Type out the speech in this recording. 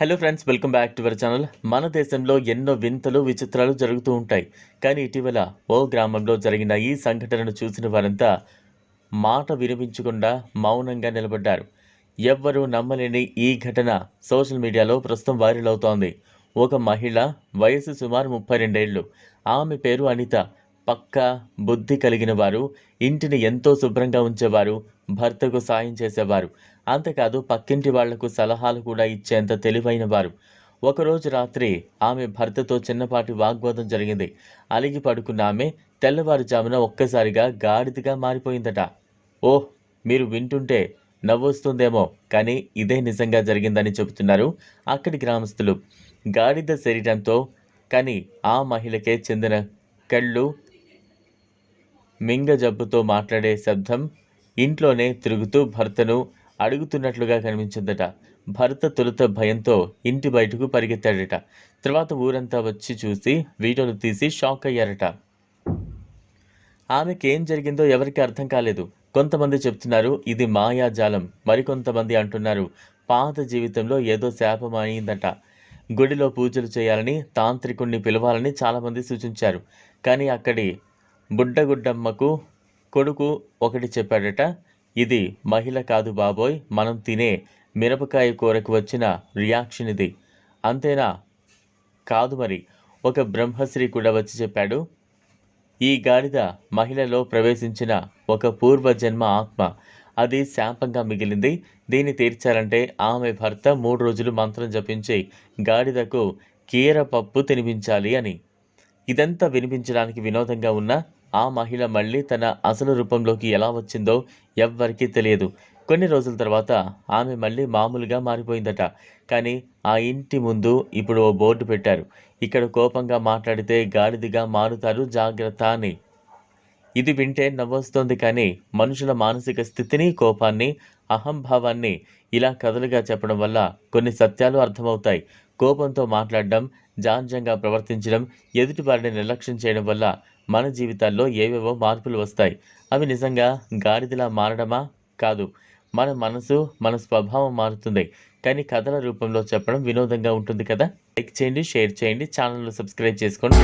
Hello friends welcome back to our channel మన దేశంలో ఎన్నో వింతలు విచిత్రాలు జరుగుతూ ఉంటాయి. కానీ ఇటీవల ఓ గ్రామంలో జరిగిన ఈ సంఘటనను చూసిన వారంతా మాట వినిపించకుండా మౌనంగా నిలబడ్డారు. ఎవ్వరూ నమ్మలేని ఈ ఘటన సోషల్ మీడియాలో ప్రస్తుతం వైరల్ అవుతోంది. ఒక మహిళ వయసు సుమారు ముప్పై రెండేళ్ళు. ఆమె పేరు అనిత. పక్క బుద్ధి కలిగిన వారు ఇంటిని ఎంతో శుభ్రంగా ఉంచేవారు భర్తకు సాయం చేసేవారు. అంతేకాదు పక్కింటి వాళ్ళకు సలహాలు కూడా ఇచ్చేంత తెలివైన వారు ఒకరోజు రాత్రి ఆమె భర్తతో చిన్నపాటి వాగ్వాదం జరిగింది. అలిగి పడుకున్న ఆమె తెల్లవారుజామున ఒక్కసారిగా గాడిదగా మారిపోయిందట. ఓహ్ మీరు వింటుంటే నవ్వొస్తుందేమో కానీ ఇదే నిజంగా జరిగిందని చెబుతున్నారు అక్కడి గ్రామస్తులు. గాడిద శరీరంతో కానీ ఆ మహిళకే చెందిన కళ్ళు మింగ జబ్బుతో మాట్లాడే శబ్దం ఇంట్లోనే తిరుగుతూ భర్తను అడుగుతున్నట్లుగా కనిపించిందట. భర్త తొలుత భయంతో ఇంటి బయటకు పరిగెత్తాడట. తర్వాత ఊరంతా వచ్చి చూసి వీడియోలు తీసి షాక్ అయ్యారట. ఆమెకి ఏం జరిగిందో ఎవరికి అర్థం కాలేదు. కొంతమంది చెప్తున్నారు ఇది మాయాజాలం మరికొంతమంది అంటున్నారు పాత జీవితంలో ఏదో శాపం అయిందట. గుడిలో పూజలు చేయాలని తాంత్రికుణ్ణి పిలవాలని చాలామంది సూచించారు. కానీ అక్కడి బుడ్డగుడ్డమ్మకు కొడుకు ఒకటి చెప్పాడట ఇది మహిళ కాదు బాబోయ్ మనం తినే మిరపకాయ కూరకు వచ్చిన రియాక్షన్ ఇది అంతేనా? కాదు మరి. ఒక బ్రహ్మశ్రీ కూడా వచ్చి చెప్పాడు ఈ గాడిద మహిళలో ప్రవేశించిన ఒక పూర్వజన్మ ఆత్మ. అది శాపంగా మిగిలింది. దీన్ని తీర్చాలంటే ఆమె భర్త మూడు రోజులు మంత్రం జపించి గాడిదకు కీర పప్పు తినిపించాలి అని. ఇదంతా వినిపించడానికి వినోదంగా ఉన్న ఆ మహిళ మళ్ళీ తన అసలు రూపంలోకి ఎలా వచ్చిందో ఎవ్వరికీ తెలియదు. కొన్ని రోజుల తర్వాత ఆమె మళ్ళీ మామూలుగా మారిపోయిందట. కానీ ఆ ఇంటి ముందు ఇప్పుడు ఓ బోర్డు పెట్టారు. ఇక్కడ కోపంగా మాట్లాడితే గాడిదిగా మారుతారు జాగ్రత్త అని. ఇది వింటే నవ్వొస్తోంది కానీ మనుషుల మానసిక స్థితిని కోపాన్ని అహంభావాన్ని ఇలా కథలుగా చెప్పడం వల్ల కొన్ని సత్యాలు అర్థమవుతాయి. కోపంతో మాట్లాడడం జాంజంగా ప్రవర్తించడం ఎదుటివారిని నిర్లక్ష్యం చేయడం వల్ల మన జీవితాల్లో ఏవేవో మార్పులు వస్తాయి. అవి నిజంగా గాడిదలా మారడమా? కాదు. మన మనసు మన స్వభావం మారుతుంది. కానీ కథల రూపంలో చెప్పడం వినోదంగా ఉంటుంది కదా? లైక్ చేయండి షేర్ చేయండి ఛానల్ను సబ్స్క్రైబ్ చేసుకోండి.